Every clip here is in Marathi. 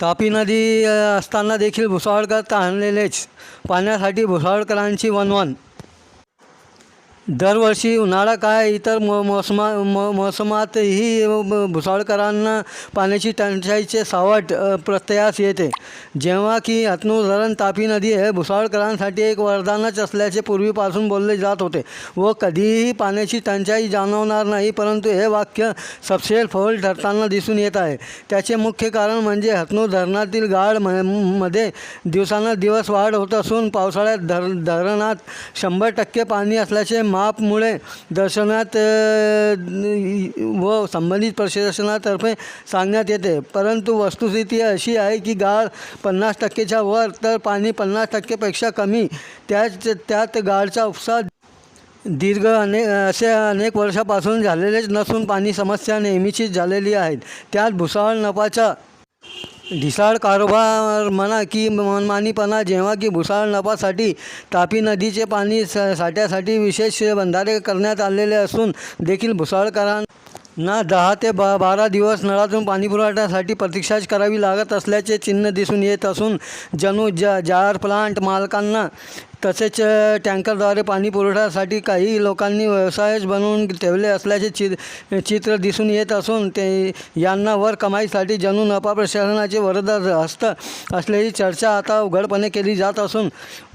तापी नदी असताना देखील भुसावळकर ताणलेलेच. पाण्यासाठी भुसावळकरांची वनवन दरवर्षी उन्हाळा काय इतर मो मोसमा मो मोसमातही भुसावळकरांना पाण्याची टंचाईचे सावट प्रत्ययास येते. जेव्हा की हतनूर धरण तापी नदी हे भुसावळकरांसाठी एक वरदानच असल्याचे पूर्वीपासून बोलले जात होते व कधीही पाण्याची टंचाई जाणवणार नाही परंतु हे वाक्य सबसेल फोल ठरताना दिसून येत आहे. त्याचे मुख्य कारण म्हणजे हतनूर धरणातील गाळ म मध्ये दिवसांदिवस वाढ होत असून पावसाळ्यात धर धरणात शंभर टक्के पाणी असल्याचे मापमुळे दर्शनात व संबंधित प्रशासनातर्फे सांगण्यात येते. परंतु वस्तुस्थिती अशी आहे की गाळ पन्नास टक्केच्या वर तर पाणी पन्नास टक्केपेक्षा कमी. त्याच त्यात गाळचा उपसा दीर्घ अने असे अनेक वर्षापासून झालेलेच नसून पाणी समस्या नेहमीचीच झालेली आहेत त्यात भुसावळ नपाचा ढिसाळ कारभार म्हणा की मनमानीपणा जेव्हा की भुसाळ नपासाठी तापी नदीचे पाणी स साठ्यासाठी विशेष बंधारे करण्यात आलेले असून देखील ना दहा ते बा बारा दिवस नळातून पाणी पुरवठ्यासाठी प्रतीक्षाच करावी लागत असल्याचे चिन्ह दिसून येत असून जणू ज जार प्लांट मालकांना तसेच टँकरद्वारे पाणी पुरवठ्यासाठी काही लोकांनी व्यवसायच बनवून ठेवले असल्याचे चि चित्र दिसून येत असून ते यांना वर कमाईसाठी जणू नफा प्रशासनाचे वरद हस्त असलेली चर्चा आता उघडपणे केली जात असून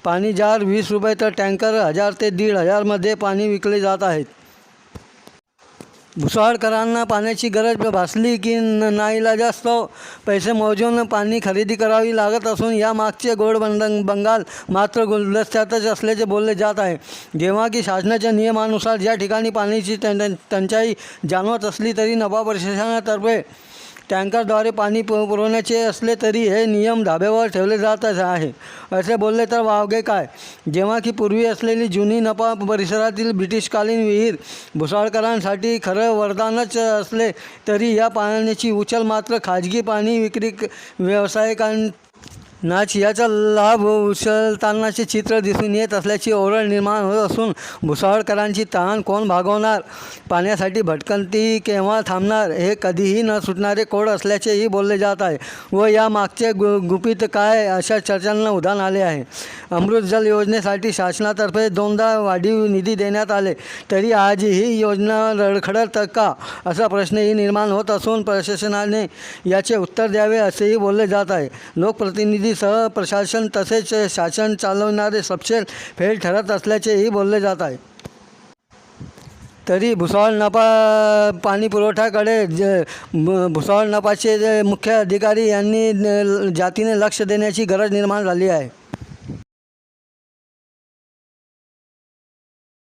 पाणी जार वीस रुपये तर टँकर हजार ते दीड हजारमध्ये पाणी विकले जात आहेत. भुसावळकरांना पाण्याची गरज भासली की न नाईलाजास्त पैसे मोजून पाणी खरेदी करावी लागत असून या मागचे गोड बंगाल मात्र गुलदस्त्यातच असल्याचे बोलले जात आहे. जेव्हा की शासनाच्या नियमानुसार ज्या ठिकाणी पाण्याची टं टंचाई जाणवत असली तरी नभा प्रशासनातर्फे टँकरद्वारे पाणी पु पुरवण्याचे असले तरी हे नियम धाब्यावर ठेवले जातच आहे. असे बोलले तर वावगे काय? जेव्हा की पूर्वी असलेली जुनी नपा परिसरातील ब्रिटिशकालीन विहीर भुसाळकरांसाठी खरं वरदानच असले तरी या पाण्याची उचल मात्र खाजगी पाणी विक्री व्यावसायिकां नाच याचा लाभ उचलतानाचे चित्र दिसून येत असल्याची ओरड निर्माण होत असून भुसावळकरांची तहान कोण भागवणार? पाण्यासाठी भटकंती केव्हा थांबणार? हे कधीही न सुटणारे कोड असल्याचेही बोलले जात आहे व यामागचे गु गुपित काय अशा चर्चांना उधाण आले आहे. अमृत जल योजनेसाठी शासनातर्फे दोनदा वाढीव निधी देण्यात आले. तरी आज ही योजना रडखडत का? असा प्रश्नही निर्माण होत असून प्रशासनाने याचे उत्तर द्यावे असेही बोलले जात आहे. लोकप्रतिनिधी सह प्रशासन तसेच शासन चालवणारे सपशेल फेल ठरत असल्याचेही बोलले जात आहे. तरी भुसावळ नफा पाणी पुरवठ्याकडे ज भुसावळ नफाचे मुख्य अधिकारी यांनी जातीने लक्ष देण्याची गरज निर्माण झाली आहे.